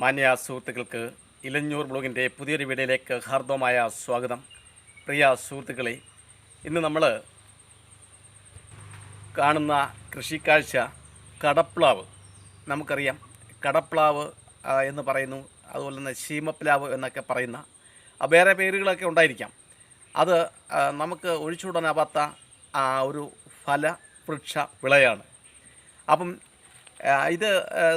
മാന്യ സുഹൃത്തുക്കൾക്ക് ഇലഞ്ഞൂർ ബ്ലോഗിന്റെ പുതിയൊരു വീഡിയോയിലേക്ക് ഹാർദവമായ സ്വാഗതം. പ്രിയ സുഹൃത്തുക്കളെ ഇന്ന് നമ്മൾ കാണുന്ന കൃഷിക്കാഴ്ച കടപ്ലാവ്. നമുക്കറിയാം കടപ്ലാവ് എന്ന് പറയുന്നു അതുപോലെ തന്നെ ശീമപ്ലാവ് എന്നൊക്കെ പറയുന്ന വേറെ പേരുകളൊക്കെ ഉണ്ടായിരിക്കാം. അത് നമുക്ക് ഒഴിച്ചുവിടാനാവാത്ത ഒരു ഫല വൃക്ഷ വിളയാണ്. അപ്പം ഇത്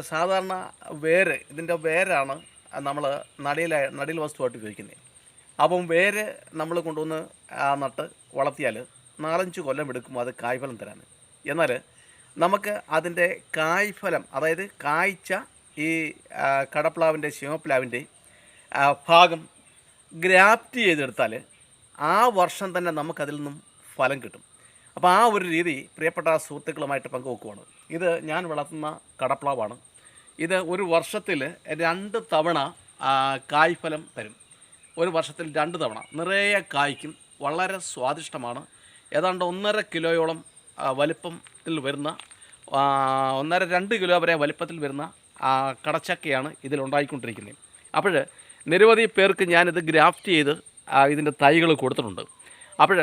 സാധാരണ വേര് ഇതിന്റെ വേരാണ് നമ്മൾ നടിയിൽ നടിയിൽ വസ്തുവായിട്ട് ഉപയോഗിക്കുന്നത് അപ്പം വേര് നമ്മൾ കൊണ്ടുവന്ന് ആ, നട്ട് വളർത്തിയാൽ നാലഞ്ച് കൊല്ലം എടുക്കും അത് കായ്ഫലം തരാൻ എന്നാൽ നമുക്ക് അതിന്റെ കായ്ഫലം അതായത് കായ്ച്ച ഈ കടപ്ലാവിന്റെ ശിവപ്ലാവിന്റെ ഭാഗം ഗ്രാഫ്റ്റ് ചെയ്തെടുത്താൽ ആ വർഷം തന്നെ നമുക്കതിൽ നിന്നും ഫലം കിട്ടും. അപ്പോൾ ആ ഒരു രീതി പ്രിയപ്പെട്ട സുഹൃത്തുക്കളുമായിട്ട് പങ്കുവെക്കുവാണ്. ഇത് ഞാൻ വളർത്തുന്ന കടപ്ലാവാണ്. ഇത് ഒരു വർഷത്തിൽ രണ്ട് തവണ കായ്ഫലം തരും. ഒരു വർഷത്തിൽ രണ്ട് തവണ. നിറയെ കായ്ക്കും വളരെ സ്വാദിഷ്ടമാണ്. ഏതാണ്ട് ഒന്നര കിലോയോളം വലിപ്പത്തിൽ വരുന്ന ഒന്നര രണ്ട് കിലോ വരെ വലിപ്പത്തിൽ വരുന്ന കടച്ചക്കയാണ് ഇതിലുണ്ടായിക്കൊണ്ടിരിക്കുന്നത് അപ്പോൾ നിരവധി പേർക്ക് ഞാനിത് ഗ്രാഫ്റ്റ് ചെയ്ത് ഇതിന്റെ തൈകൾ കൊടുത്തിട്ടുണ്ട്. അപ്പോൾ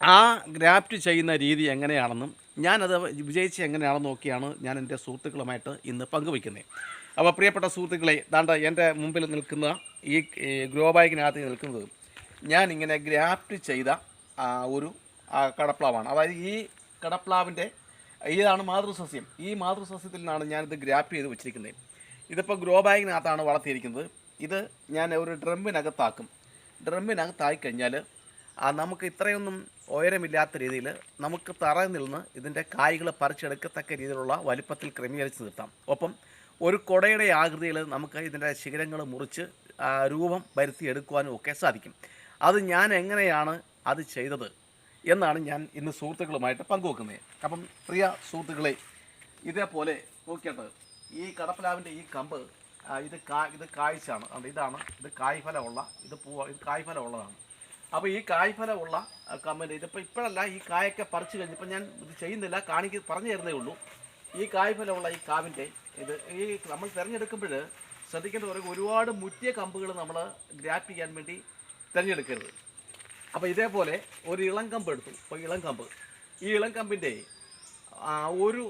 ആ ഗ്രാഫ്റ്റ് ചെയ്യുന്ന രീതി എങ്ങനെയാണെന്നും ഞാനത് വിജയിച്ച് എങ്ങനെയാണെന്ന് നോക്കിയാണ് ഞാൻ എന്റെ സുഹൃത്തുക്കളുമായിട്ട് ഇന്ന് പങ്കുവയ്ക്കുന്നത്. അപ്പോൾ പ്രിയപ്പെട്ട സുഹൃത്തുക്കളെ ദാണ്ട എന്റെ മുമ്പിൽ നിൽക്കുന്ന ഈ ഗ്രോ ബാഗിനകത്ത് നിൽക്കുന്നത് ഞാൻ ഇങ്ങനെ ഗ്രാഫ്റ്റ് ചെയ്ത ഒരു കടപ്ലാവാണ്. അതായത് ഈ കടപ്ലാവിന്റെ ഇതാണ് മാതൃസസ്യം. ഈ മാതൃസസ്യത്തിൽ നിന്നാണ് ഞാനിത് ഗ്രാഫ്റ്റ് ചെയ്ത് വെച്ചിരിക്കുന്നത്. ഇതിപ്പോൾ ഗ്രോ ബാഗിനകത്താണ് വളർത്തിയിരിക്കുന്നത്. ഇത് ഞാൻ ഒരു ഡ്രമ്മിനകത്താക്കും. ഡ്രമ്മിനകത്തായി കഴിഞ്ഞാൽ നമുക്ക് ഇത്രയൊന്നും ഉയരമില്ലാത്ത രീതിയിൽ നമുക്ക് തറയിൽ നിന്ന് ഇതിന്റെ കായ്കൾ പറിച്ചെടുക്കത്തക്ക രീതിയിലുള്ള വലിപ്പത്തിൽ ക്രമീകരിച്ച് നിർത്താം. ഒപ്പം ഒരു കുടയുടെ ആകൃതിയിൽ നമുക്ക് ഇതിന്റെ ശിഖരങ്ങൾ മുറിച്ച് രൂപം വരുത്തിയെടുക്കുവാനും ഒക്കെ സാധിക്കും. അത് ഞാൻ എങ്ങനെയാണ് അത് ചെയ്തത് എന്നാണ് ഞാൻ ഇന്ന് സുഹൃത്തുക്കളുമായിട്ട് പങ്കുവെക്കുന്നത്. അപ്പം പ്രിയ സുഹൃത്തുക്കളെ ഇതേപോലെ നോക്കിയിട്ട് ഈ കടപ്പലാവിന്റെ ഈ കമ്പ് ഇത് കാ ഇത് കായ്ച്ചാണ് ഇതാണ് ഇത് കായ്ഫലമുള്ള ഇത് പൂവ ഇത് കായ്ഫലമുള്ളതാണ്. അപ്പോൾ ഈ കായ്ഫലമുള്ള ആ, കമ്പിന്റെ ഇതിപ്പോൾ ഇപ്പോഴല്ല ഈ കായൊക്കെ പറിച്ചു കഴിഞ്ഞപ്പോൾ ഞാൻ ഇത് ചെയ്യുന്നില്ല കാണിക്ക് പറഞ്ഞു തരുന്നേ ഉള്ളൂ. ഈ കായ്ഫലമുള്ള ഈ കാവിന്റെ ഇത് ഈ നമ്മൾ തിരഞ്ഞെടുക്കുമ്പോൾ ശ്രദ്ധിക്കേണ്ട ഒരു ഒരുപാട് മുറ്റിയ കമ്പുകൾ നമ്മൾ ഗ്രാപ്പ് ചെയ്യാൻ വേണ്ടി തിരഞ്ഞെടുക്കരുത്. അപ്പോൾ ഇതേപോലെ ഒരു ഇളം കമ്പ് എടുത്തു. ഇപ്പോൾ ഇളം കമ്പ്. ഈ ഇളം കമ്പിന്റെ ഒരു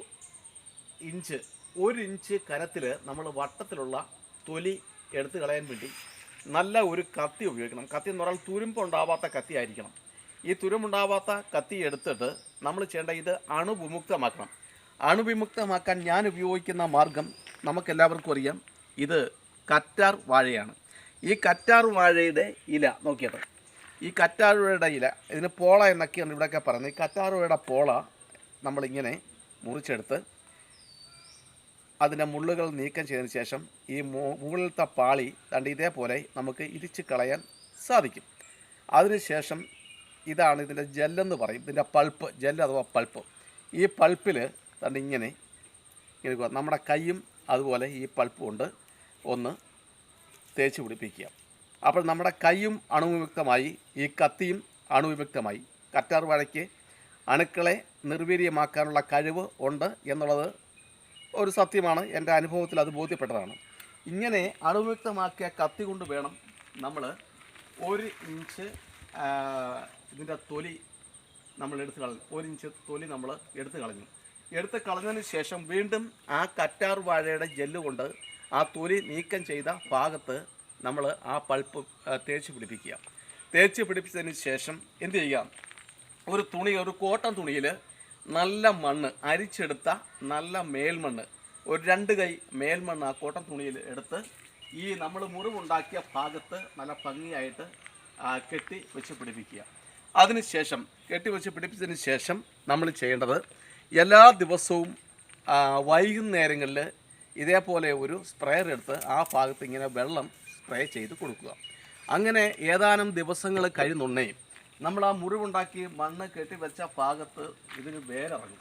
ഇഞ്ച് ഒരു ഇഞ്ച് കനത്തിൽ നമ്മൾ വട്ടത്തിലുള്ള തൊലി എടുത്തു കളയാൻ വേണ്ടി നല്ല ഒരു കത്തി ഉപയോഗിക്കണം. കത്തി എന്ന് പറഞ്ഞാൽ തുരുമ്പുണ്ടാവാത്ത കത്തി ആയിരിക്കണം ഈ തുരുമ്പുണ്ടാവാത്ത കത്തി എടുത്തിട്ട് നമ്മൾ ചെയ്യേണ്ട ഇത് അണുവിമുക്തമാക്കണം. അണുവിമുക്തമാക്കാൻ ഞാൻ ഉപയോഗിക്കുന്ന മാർഗം നമുക്കെല്ലാവർക്കും അറിയാം. ഇത് കറ്റാർ വാഴയാണ്. ഈ കറ്റാർ വാഴയുടെ ഇല നോക്കിയത് ഈ കറ്റാറുവയുടെ ഇല ഇതിന് പോള എന്നൊക്കെയാണ് ഇവിടെയൊക്കെ പറയുന്നത്. ഈ കറ്റാറുവയുടെ പോള നമ്മളിങ്ങനെ മുറിച്ചെടുത്ത് അതിന്റെ മുള്ളുകൾ നീക്കം ചെയ്തതിന് ശേഷം ഈ മുകളിലത്തെ പാളി രണ്ട് ഇതേപോലെ നമുക്ക് ഇരിച്ച് കളയാൻ സാധിക്കും. അതിനുശേഷം ഇതാണ് ഇതിന്റെ ജെല്ലെന്ന് പറയും. ഇതിന്റെ പൾപ്പ് ജെല്ല് അഥവാ പൾപ്പ്. ഈ പൾപ്പിൽ ദണ്ട് ഇങ്ങനെ എടുക്കുക. നമ്മുടെ കൈയും അതുപോലെ ഈ പൾപ്പ് കൊണ്ട് ഒന്ന് തേച്ച് പിടിപ്പിക്കുക. അപ്പോൾ നമ്മുടെ കൈയും അണുവിമുക്തമായി ഈ കത്തിയും അണുവിമുക്തമായി കറ്റാർ വാഴയ്ക്ക് അണുക്കളെ നിർവീര്യമാക്കാനുള്ള കഴിവ് ഉണ്ട് എന്നുള്ളത് ഒരു സത്യമാണ് എന്റെ അനുഭവത്തിൽ അത് ബോധ്യപ്പെട്ടതാണ്. ഇങ്ങനെ അണുവിമുക്തമാക്കിയ കത്തി കൊണ്ട് വേണം നമ്മൾ ഒരു ഇഞ്ച് ഇതിന്റെ തൊലി നമ്മൾ എടുത്ത് കളഞ്ഞു. ഒരു ഇഞ്ച് തൊലി നമ്മൾ എടുത്ത് കളഞ്ഞു. എടുത്ത് കളഞ്ഞതിന് ശേഷം വീണ്ടും ആ കറ്റാർ വാഴയുടെ ജെല്ല് കൊണ്ട് ആ തൊലി നീക്കം ചെയ്ത ഭാഗത്ത് നമ്മൾ ആ പൾപ്പ് തേച്ച് പിടിപ്പിക്കുക. തേച്ച് പിടിപ്പിച്ചതിന് ശേഷം എന്ത് ചെയ്യുക? ഒരു തുണി ഒരു കോട്ടൺ തുണിയിൽ നല്ല മണ്ണ് അരിച്ചെടുത്ത നല്ല മേൽമണ്ണ്. ഒരു രണ്ട് കൈ മേൽമണ്ണ് ആ കോട്ടൺ തുണിയിൽ എടുത്ത് ഈ നമ്മൾ മുറിവുണ്ടാക്കിയ ഭാഗത്ത് നല്ല ഭംഗിയായിട്ട് കെട്ടി വെച്ച് പിടിപ്പിക്കുക. അതിനുശേഷം കെട്ടി വെച്ച് പിടിപ്പിച്ചതിന് ശേഷം നമ്മൾ ചെയ്യേണ്ടത് എല്ലാ ദിവസവും വൈകുന്നേരങ്ങളിൽ ഇതേപോലെ ഒരു സ്പ്രേയർ എടുത്ത് ആ ഭാഗത്ത് ഇങ്ങനെ വെള്ളം സ്പ്രേ ചെയ്ത് കൊടുക്കുക. അങ്ങനെ ഏതാനും ദിവസങ്ങൾ കഴിയുന്നുണ്ടേ നമ്മൾ ആ മുറിവുണ്ടാക്കി മണ്ണ് കെട്ടി വെച്ച ഭാഗത്ത് ഇതിന് വേരിറങ്ങും.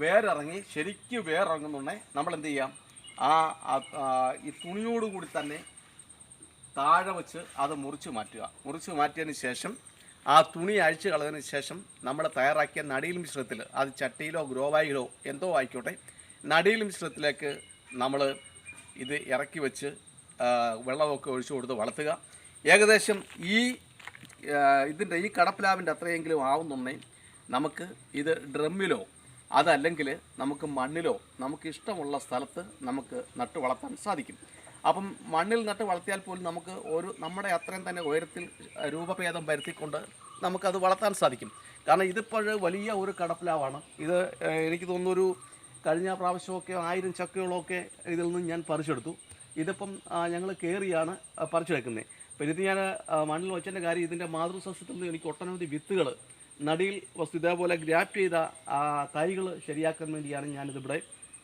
വേരിറങ്ങി ശരിക്കും വേരിറങ്ങുന്നുണ്ടേ നമ്മൾ എന്ത് ചെയ്യാം? ആ ഈ തുണിയോടുകൂടി തന്നെ താഴെ വെച്ച് അത് മുറിച്ച് മാറ്റുക. മുറിച്ച് മാറ്റിയതിന് ശേഷം ആ തുണി അഴിച്ച് കളഞ്ഞതിന് ശേഷം നമ്മൾ തയ്യാറാക്കിയ നടിയിൽ മിശ്രത്തിൽ അത് ചട്ടിയിലോ ഗ്രോവായിലോ എന്തോ ആയിക്കോട്ടെ നടിയിൽ മിശ്രത്തിലേക്ക് നമ്മൾ ഇത് ഇറക്കി വെച്ച് വെള്ളമൊക്കെ ഒഴിച്ചു കൊടുത്ത് വളർത്തുക. ഏകദേശം ഈ ഇതിന്റെ ഈ കടപ്പിലാവിന്റെ അത്രയെങ്കിലും ആവുന്നുണ്ടെങ്കിൽ നമുക്ക് ഇത് ഡ്രമ്മിലോ അതല്ലെങ്കിൽ നമുക്ക് മണ്ണിലോ നമുക്ക് ഇഷ്ടമുള്ള സ്ഥലത്ത് നമുക്ക് നട്ടു വളർത്താൻ സാധിക്കും. അപ്പം മണ്ണിൽ നട്ട് വളർത്തിയാൽ പോലും നമുക്ക് ഒരു നമ്മുടെ അത്രയും തന്നെ ഉയരത്തിൽ രൂപഭേദം വരുത്തിക്കൊണ്ട് നമുക്കത് വളർത്താൻ സാധിക്കും. കാരണം ഇതിപ്പോൾ വലിയ ഒരു കടപ്പിലാവാണ്. ഇത് എനിക്ക് തോന്നുന്നു ഒരു കഴിഞ്ഞ പ്രാവശ്യമൊക്കെ ആയിരം ചക്കകളൊക്കെ ഇതിൽ നിന്ന് ഞാൻ പറിച്ചെടുത്തു. ഇതിപ്പം ഞങ്ങൾ കയറിയാണ് പറിച്ചെടുക്കുന്നത് ഇത് ഞാൻ മണ്ണിൽ വെച്ചതിന്റെ കാര്യം ഇതിന്റെ മാതൃസസ്യത്തിൽ നിന്ന് എനിക്ക് ഒട്ടനവധി വിത്തുകൾ നടിയിൽ വസ്തു ഇതേപോലെ ഗ്രാഫ്റ്റ് ചെയ്ത ആ, തൈകൾ ശരിയാക്കാൻ വേണ്ടിയാണ് ഞാനിതിവിടെ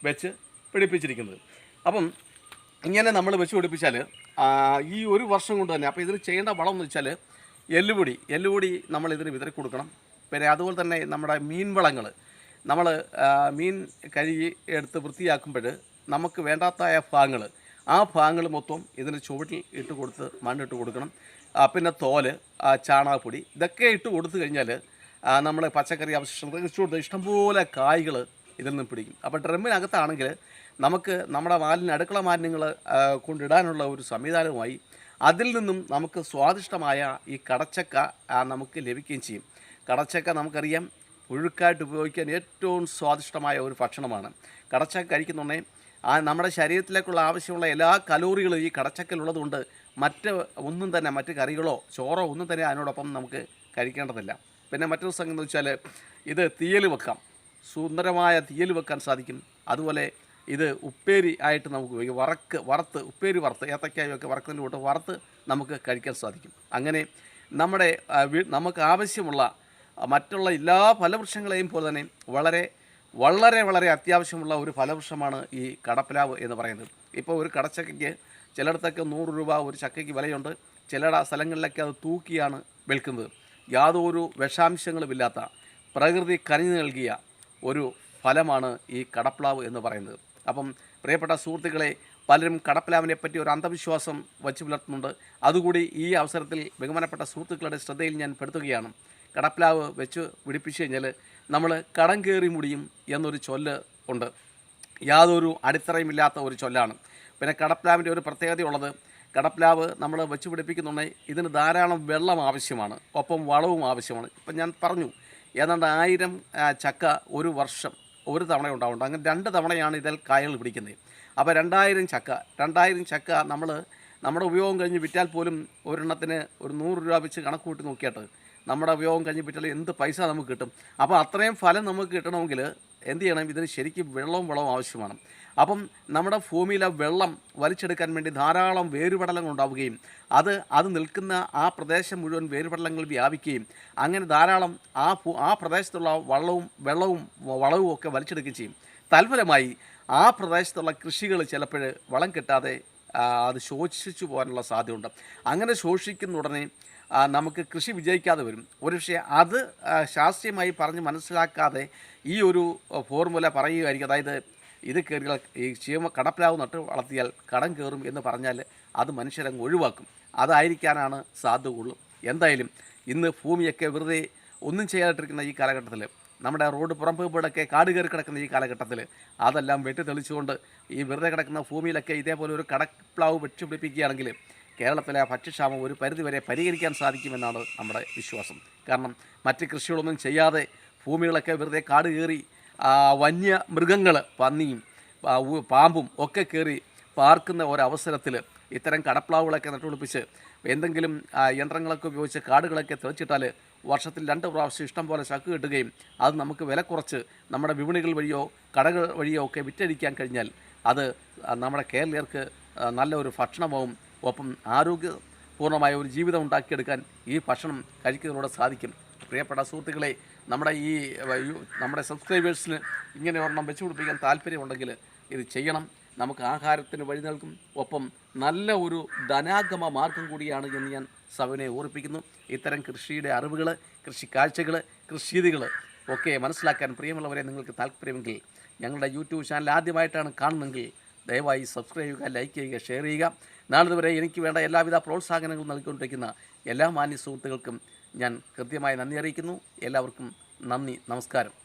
വെച്ച് പിടിപ്പിച്ചിരിക്കുന്നത്. അപ്പം ഇങ്ങനെ നമ്മൾ വെച്ച് പിടിപ്പിച്ചാൽ ഈ ഒരു വർഷം കൊണ്ട് തന്നെ അപ്പോൾ ഇതിന് ചെയ്യേണ്ട വളം എന്ന് വെച്ചാൽ എല്ലുപൊടി എല്ലുപൊടി നമ്മൾ ഇതിന് വിതറി കൊടുക്കണം. പിന്നെ അതുപോലെ തന്നെ നമ്മുടെ മീൻ വളങ്ങൾ നമ്മൾ മീൻ കഴുകി എടുത്ത് വൃത്തിയാക്കുമ്പോൾ നമുക്ക് വേണ്ടാത്തായ ഭാഗങ്ങൾ ആ ഭാഗങ്ങൾ മൊത്തം ഇതിന് ചുവട്ടിൽ ഇട്ട് കൊടുത്ത് മണ്ണിട്ട് കൊടുക്കണം. പിന്നെ തോൽ ചാണകപ്പൊടി ഇതൊക്കെ ഇട്ട് കൊടുത്തു കഴിഞ്ഞാൽ നമ്മൾ പച്ചക്കറി അവശിഷ്ടം ഇട്ട് കൊടുത്ത് ഇഷ്ടംപോലെ കായ്കൾ ഇതിൽ നിന്ന് പിടിക്കും. അപ്പോൾ ഡ്രമ്മിനകത്താണെങ്കിൽ നമുക്ക് നമ്മുടെ മാലിന്യ അടുക്കള മാലിന്യങ്ങൾ കൊണ്ടിടാനുള്ള ഒരു സംവിധാനവുമായി അതിൽ നിന്നും നമുക്ക് സ്വാദിഷ്ടമായ ഈ കടച്ചക്ക നമുക്ക് ലഭിക്കുകയും ചെയ്യും. കടച്ചക്ക നമുക്കറിയാം പുഴുക്കായിട്ട് ഉപയോഗിക്കാൻ ഏറ്റവും സ്വാദിഷ്ടമായ ഒരു ഭക്ഷണമാണ്. കടച്ചക്ക കഴിക്കുന്നുണ്ടെങ്കിൽ ആ നമ്മുടെ ശരീരത്തിലേക്കുള്ള ആവശ്യമുള്ള എല്ലാ കലോറികളും ഈ കടച്ചക്കലുള്ളതുകൊണ്ട് മറ്റ് ഒന്നും തന്നെ മറ്റ് കറികളോ ചോറോ ഒന്നും തന്നെ അതിനോടൊപ്പം നമുക്ക് കഴിക്കേണ്ടതില്ല. പിന്നെ മറ്റൊരു സംഗതി എന്ന് വെച്ചാൽ ഇത് തീയൽ വെക്കാം. സുന്ദരമായ തീയൽ വെക്കാൻ സാധിക്കും. അതുപോലെ ഇത് ഉപ്പേരി ആയിട്ട് നമുക്ക് ഉപയോഗിക്കാം. വറക്ക് വറുത്ത് ഉപ്പേരി വറുത്ത് ഏത്തക്കായൊക്കെ വറക്കുന്നതിന്റെ കൂട്ട് വറുത്ത് നമുക്ക് കഴിക്കാൻ സാധിക്കും. അങ്ങനെ നമ്മുടെ നമുക്ക് ആവശ്യമുള്ള മറ്റുള്ള എല്ലാ ഫലവൃക്ഷങ്ങളെയും പോലെ തന്നെ വളരെ വളരെ വളരെ അത്യാവശ്യമുള്ള ഒരു ഫലവൃക്ഷമാണ് ഈ കടപ്പിലാവ് എന്ന് പറയുന്നത്. ഇപ്പോൾ ഒരു കടച്ചക്കയ്ക്ക് ചിലയിടത്തൊക്കെ നൂറ് രൂപ ഒരു ചക്കയ്ക്ക് വിലയുണ്ട്. ചില സ്ഥലങ്ങളിലൊക്കെ അത് തൂക്കിയാണ് വിൽക്കുന്നത്. യാതൊരു വിഷാംശങ്ങളുമില്ലാത്ത പ്രകൃതി കനിഞ്ഞു നൽകിയ ഒരു ഫലമാണ് ഈ കടപ്ലാവ് എന്ന് പറയുന്നത്. അപ്പം പ്രിയപ്പെട്ട സുഹൃത്തുക്കളെ പലരും കടപ്പ്ലാവിനെ പറ്റി ഒരു അന്ധവിശ്വാസം വച്ച് പുലർത്തുന്നുണ്ട്. അതുകൂടി ഈ അവസരത്തിൽ ബഹുമാനപ്പെട്ട സുഹൃത്തുക്കളുടെ ശ്രദ്ധയിൽ ഞാൻ പെടുത്തുകയാണ്. കടപ്ലാവ് വെച്ച് പിടിപ്പിച്ചു കഴിഞ്ഞാൽ നമ്മൾ കടം കയറി മുടിയും എന്നൊരു ചൊല്ല് ഉണ്ട്. യാതൊരു അടിത്തറയുമില്ലാത്ത ഒരു ചൊല്ലാണ്. പിന്നെ കടപ്ലാവിന്റെ ഒരു പ്രത്യേകതയുള്ളത് കടപ്ലാവ് നമ്മൾ വെച്ച് പിടിപ്പിക്കുന്നുണ്ടെങ്കിൽ ഇതിന് ധാരാളം വെള്ളം ആവശ്യമാണ്. ഒപ്പം വളവും ആവശ്യമാണ്. ഇപ്പം ഞാൻ പറഞ്ഞു ഏതാണ്ട് ആയിരം ചക്ക ഒരു വർഷം ഒരു തവണ ഉണ്ടാവുന്നുണ്ട്. അങ്ങനെ രണ്ട് തവണയാണ് ഇതിൽ കായകൾ പിടിക്കുന്നത്. അപ്പോൾ രണ്ടായിരം ചക്ക രണ്ടായിരം ചക്ക നമ്മൾ നമ്മുടെ ഉപയോഗം കഴിഞ്ഞ് വിറ്റാൽ പോലും ഒരെണ്ണത്തിന് ഒരു നൂറ് രൂപ വെച്ച് കണക്ക് കൂട്ടി നോക്കിയിട്ട് നമ്മുടെ ഉപയോഗം കഴിഞ്ഞ് വിറ്റാൽ എന്ത് പൈസ നമുക്ക് കിട്ടും? അപ്പോൾ അത്രയും ഫലം നമുക്ക് കിട്ടണമെങ്കിൽ എന്ത് ചെയ്യണം? ഇതിന് ശരിക്കും വെള്ളവും വളവും ആവശ്യമാണ്. അപ്പം നമ്മുടെ ഭൂമിയിലെ വെള്ളം വലിച്ചെടുക്കാൻ വേണ്ടി ധാരാളം വേരുപടലങ്ങൾ ഉണ്ടാവുകയും അത് അത് നിൽക്കുന്ന ആ പ്രദേശം മുഴുവൻ വേരുപടലങ്ങൾ വ്യാപിക്കുകയും അങ്ങനെ ധാരാളം ആ ആ പ്രദേശത്തുള്ള വള്ളവും വെള്ളവും വളവും ഒക്കെ വലിച്ചെടുക്കുകയും ചെയ്യും. തൽഫലമായി ആ പ്രദേശത്തുള്ള കൃഷികൾ ചിലപ്പോൾ വളം കിട്ടാതെ അത് ശോഷിച്ചു പോകാനുള്ള സാധ്യതയുണ്ട്. അങ്ങനെ ശോഷിക്കുന്ന ഉടനെ നമുക്ക് കൃഷി വിജയിക്കാതെ വരും. ഒരുപക്ഷെ അത് ശാസ്ത്രീയമായി പറഞ്ഞ് മനസ്സിലാക്കാതെ ഈ ഒരു ഫോർമുല പറയുകയായിരിക്കും. അതായത് ഇത് കയറിയാൽ ഈ ചീമ കടപ്പിലാവ് നട്ട് വളർത്തിയാൽ കടം കയറും എന്ന് പറഞ്ഞാൽ അത് മനുഷ്യരങ്ങ് ഒഴിവാക്കും. അതായിരിക്കാനാണ് സാധ്യത കൂടുതലും എന്തായാലും ഇന്ന് ഭൂമിയൊക്കെ വെറുതെ ഒന്നും ചെയ്യാതിട്ടിരിക്കുന്ന ഈ കാലഘട്ടത്തിൽ നമ്മുടെ റോഡ് പുറമ്പുകളൊക്കെ കാട് കയറി കിടക്കുന്ന ഈ കാലഘട്ടത്തിൽ അതെല്ലാം വെട്ടി തെളിച്ചുകൊണ്ട് ഈ വെറുതെ കിടക്കുന്ന ഭൂമിയിലൊക്കെ ഇതേപോലെ ഒരു കടപ്ലാവ് വെച്ച് പിടിപ്പിക്കുകയാണെങ്കിൽ കേരളത്തിലെ ഭക്ഷ്യക്ഷാമം ഒരു പരിധിവരെ പരിഹരിക്കാൻ സാധിക്കുമെന്നാണ് നമ്മുടെ വിശ്വാസം. കാരണം മറ്റ് കൃഷികളൊന്നും ചെയ്യാതെ ഭൂമികളൊക്കെ വെറുതെ കാട് കയറി വന്യ മൃഗങ്ങൾ പന്നിയും പാമ്പും ഒക്കെ കയറി പാർക്കുന്ന ഒരവസരത്തിൽ ഇത്തരം കടപ്ലാവുകളൊക്കെ നട്ടുപിടിപ്പിച്ച് എന്തെങ്കിലും യന്ത്രങ്ങളൊക്കെ ഉപയോഗിച്ച് കാടുകളൊക്കെ തെളിച്ചിട്ടാൽ വർഷത്തിൽ രണ്ട് പ്രാവശ്യം ഇഷ്ടം പോലെ ചക്ക് കിട്ടുകയും അത് നമുക്ക് വില കുറച്ച് നമ്മുടെ വിപണികൾ വഴിയോ കടകൾ വഴിയോ ഒക്കെ വിറ്റഴിക്കാൻ കഴിഞ്ഞാൽ അത് നമ്മുടെ കേരളീയർക്ക് നല്ലൊരു നല്ല ഭക്ഷണമാവും ഒപ്പം ആരോഗ്യപൂർണമായ ഒരു ജീവിതം ഉണ്ടാക്കിയെടുക്കാൻ ഈ ഭക്ഷണം കഴിക്കുന്നതിലൂടെ സാധിക്കും. പ്രിയപ്പെട്ട സുഹൃത്തുക്കളെ നമ്മുടെ ഈ നമ്മുടെ സബ്സ്ക്രൈബേഴ്സിന് ഇങ്ങനെ ഒരെണ്ണം വെച്ചു പിടിപ്പിക്കാൻ താല്പര്യമുണ്ടെങ്കിൽ ഇത് ചെയ്യണം. നമുക്ക് ആഹാരത്തിന് വഴി നൽകും. ഒപ്പം നല്ല ഒരു ധനാഗമ മാർഗം കൂടിയാണ് എന്ന് ഞാൻ സവിനെ ഓർപ്പിക്കുന്നു. ഇത്തരം കൃഷിയുടെ അറിവുകൾ കൃഷി കാഴ്ചകൾ കൃഷിരീതികൾ ഒക്കെ മനസ്സിലാക്കാൻ പ്രിയമുള്ളവരെ നിങ്ങൾക്ക് താല്പര്യമെങ്കിൽ ഞങ്ങളുടെ യൂട്യൂബ് ചാനൽ ആദ്യമായിട്ടാണ് കാണുന്നതെങ്കിൽ ദയവായി സബ്സ്ക്രൈബ് ചെയ്യുക ലൈക്ക് ചെയ്യുക ഷെയർ ചെയ്യുക. നാളിതുവരെ എനിക്ക് വേണ്ട എല്ലാവിധ പ്രോത്സാഹനങ്ങളും നൽകിക്കൊണ്ടിരിക്കുന്ന എല്ലാ മാന്യ സുഹൃത്തുക്കൾക്കും ഞാൻ കൃത്യമായി നന്ദി അറിയിക്കുന്നു. എല്ലാവർക്കും നന്ദി നമസ്കാരം.